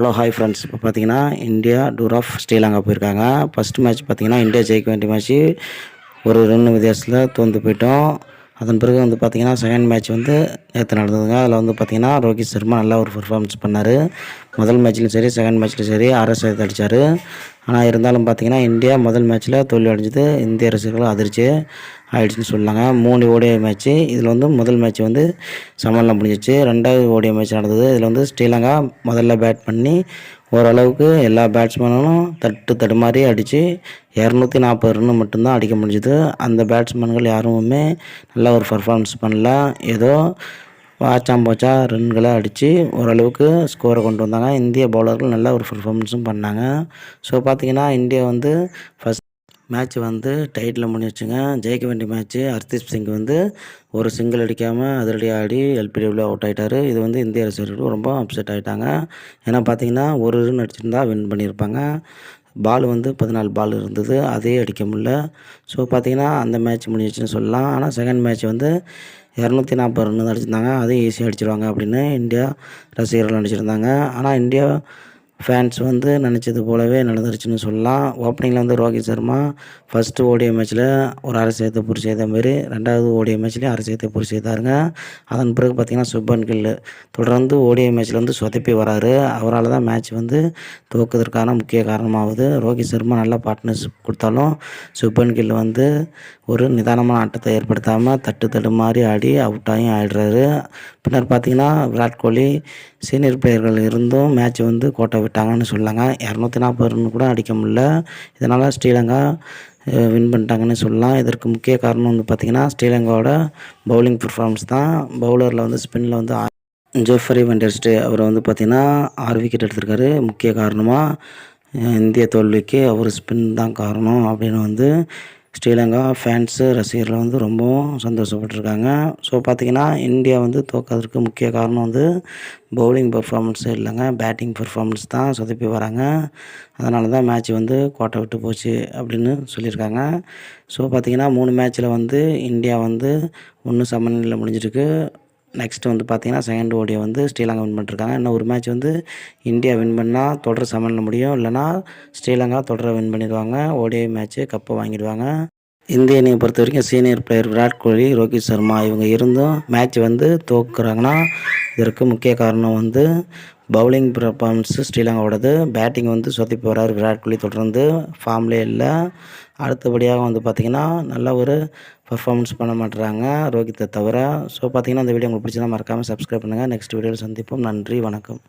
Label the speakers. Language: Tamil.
Speaker 1: ஹலோ ஹாய் ஃப்ரெண்ட்ஸ் இப்போ பார்த்தீங்கன்னா இந்தியா டூர் ஆஃப் ஸ்ரீலங்கா போயிருக்காங்க. ஃபஸ்ட் மேட்ச் பார்த்தீங்கன்னா இந்தியா ஜெயிக்க வேண்டிய மேட்ச்சு ஒரு ரெண்டு வித்தியாசத்தில் தோந்து போயிட்டோம். அதன் பிறகு வந்து பார்த்திங்கன்னா செகண்ட் மேட்ச் வந்து நேற்று நடந்ததுங்க. அதில் வந்து பார்த்திங்கன்னா ரோஹித் சர்மா நல்லா ஒரு பர்ஃபார்மன்ஸ் பண்ணார். முதல் மேட்ச்லையும் சரி செகண்ட் மேட்ச்லையும் சரி ஆர்எஸ் அடித்தார் ஆனால் இருந்தாலும் பார்த்திங்கன்னா இந்தியா முதல் மேட்ச்சில் தோல்வி அடைஞ்சது இந்திய ரசிகர்கள் அதிர்ச்சி ஆயிடுச்சுன்னு சொல்லாங்க மூணு ஓடிய மேட்ச்சு இதில் வந்து முதல் மேட்ச் வந்து சமாளில் முடிஞ்சிச்சு. ரெண்டாவது ஓடிய மேட்ச் நடந்தது. இதில் வந்து ஸ்ரீலங்கா முதல்ல பேட் பண்ணி ஓரளவுக்கு எல்லா பேட்ஸ்மேனும் தட்டு தடுமாறி அடித்து இரநூத்தி நாற்பது ரன்னு மட்டும்தான் அடிக்க முடிஞ்சுது. அந்த பேட்ஸ்மேன்கள் யாருமே நல்ல ஒரு பர்ஃபார்மன்ஸ் பண்ணல. ஏதோ வாச்சாம் போச்சா ரன்களை அடித்து ஓரளவுக்கு ஸ்கோரை கொண்டு வந்தாங்க. இந்திய பவுலர்கள் நல்ல ஒரு பர்ஃபார்மன்ஸும் பண்ணாங்க. ஸோ பார்த்திங்கன்னா இந்தியா வந்து ஃபஸ்ட் மேட்ச் வந்து டைட்டில் முடிஞ்சிச்சுங்க ஜெயிக்க வேண்டிய மேட்ச்சு ஹர்தீப் சிங் வந்து ஒரு சிங்கிள் அடிக்காமல் அதிரடி ஆடி எல்பிடபிள்யூ அவுட் ஆகிட்டார் இது வந்து இந்திய ரசிகர்கள் ரொம்ப அப்செட் ஆகிட்டாங்க ஏன்னா பார்த்தீங்கன்னா ஒரு ரன் அடிச்சிருந்தா வின் பண்ணியிருப்பாங்க பால் வந்து பதினாலு பால் இருந்தது அதே அடிக்க முடில ஸோ பார்த்தீங்கன்னா அந்த மேட்ச் முடிஞ்சிச்சுன்னு சொல்லலாம். ஆனால் செகண்ட் மேட்ச் வந்து இரநூத்தி நாற்பது ரன் அடிச்சிருந்தாங்க. அதையும் ஈஸியாக அடிச்சிருவாங்க அப்படின்னு இந்தியா ரசிகர்கள் நினச்சிருந்தாங்க. ஆனால் இந்தியா ஃபேன்ஸ் வந்து நினச்சது போலவே நடந்துருச்சுன்னு சொல்லலாம். ஓப்பனிங்கில் வந்து ரோஹித் சர்மா ஃபஸ்ட்டு ஓடிய மேட்ச்சில் ஒரு அரசியத்தை புரி செய்த மாரி ரெண்டாவது ஓடிய மேட்ச்லேயும் அரசியத்தை சேர்த்து செய்தாருங்க. அதன் பிறகு பார்த்திங்கன்னா சுப்பன் கில்லு. தொடர்ந்து ஓடிய மேட்ச்சில் வந்து சொதப்பி வராரு. அவரால் தான் மேட்ச் வந்து துவக்குவதற்கான முக்கிய காரணமாகுது ரோஹித் சர்மா நல்லா பார்ட்னர்ஷிப் கொடுத்தாலும் சுப்பன் கில் வந்து ஒரு நிதானமான ஆட்டத்தை ஏற்படுத்தாமல் தட்டு தட்டு மாதிரி ஆடி அவுட்டாயும் ஆயிடுறாரு. பின்னர் பார்த்திங்கன்னா விராட் கோலி சீனியர் பிளேயர்கள் இருந்தும் மேட்ச் வந்து கோட்டை விட்டாங்கன்னு சொல்லாங்க. இரநூத்தி நாற்பது ரன் கூட அடிக்க முடில இதனால் ஸ்ரீலங்கா வின் பண்ணிட்டாங்கன்னு சொல்லலாம். இதற்கு முக்கிய காரணம் வந்து பார்த்திங்கன்னா ஸ்ரீலங்காவோட பவுலிங் பர்ஃபார்மன்ஸ் தான். பவுலரில் வந்து ஸ்பின்னில் வந்து ஜோஃபரி வெண்டர்ஸ்டே அவர் வந்து பார்த்திங்கன்னா ஆறு விக்கெட் எடுத்திருக்காரு. முக்கிய காரணமாக இந்திய தோல்விக்கு அவர் ஸ்பின் தான் காரணம் அப்படின்னு வந்து ஸ்ரீலங்கா ஃபேன்ஸு ரசிகர்கள் வந்து ரொம்பவும் சந்தோஷப்பட்டிருக்காங்க. ஸோ பார்த்திங்கன்னா இந்தியா வந்து தோக்கிறதுக்கு முக்கிய காரணம் வந்து பவுலிங் பெர்ஃபார்மன்ஸு இல்லைங்க. பேட்டிங் பெர்ஃபார்மன்ஸ் தான் சொதப்பி வராங்க. அதனால தான் மேட்ச் வந்து கோட்டை விட்டு போச்சு அப்படின்னு சொல்லியிருக்காங்க. ஸோ பார்த்திங்கன்னா மூணு மேட்ச்சில் வந்து இந்தியா வந்து ஒன்று சமநிலையில் முடிஞ்சிருக்கு. நெக்ஸ்ட்டு வந்து பார்த்திங்கன்னா செகண்ட் ஓடியை வந்து ஸ்ரீலங்கா வின் பண்ணிருக்காங்க. இன்னும் ஒரு மேட்ச் வந்து இந்தியா வின் பண்ணால் தொடர் சமனில் முடியும். இல்லைனா ஸ்ரீலங்கா தொடரை வின் பண்ணிடுவாங்க. ஓடிஐ மேட்ச்சு கப்பை வாங்கிடுவாங்க. இந்திய அணியை பொறுத்த வரைக்கும் சீனியர் பிளேயர் விராட் கோலி ரோஹித் சர்மா இவங்க இருந்தும் மேட்ச் வந்து தோக்குறாங்கன்னா இதற்கு முக்கிய காரணம் வந்து பவுலிங் பர்ஃபார்மன்ஸு ஸ்ரீலங்காவோடது. பேட்டிங் வந்து சொதப்பி வர்றார் விராட் கோலி தொடர்ந்து. ஃபார்ம்லே இல்லை. அடுத்தபடியாக வந்து பார்த்திங்கன்னா நல்ல ஒரு பர்ஃபார்மன்ஸ் பண்ண மாட்டுறாங்க ரோஹித்தை தவிர. ஸோ பார்த்திங்கன்னா அந்த வீடியோ உங்களுக்கு பிடிச்சதா மறக்காமல் சப்ஸ்கிரைப் பண்ணுங்கள் நெக்ஸ்ட் வீடியோவில் சந்திப்போம். நன்றி வணக்கம்.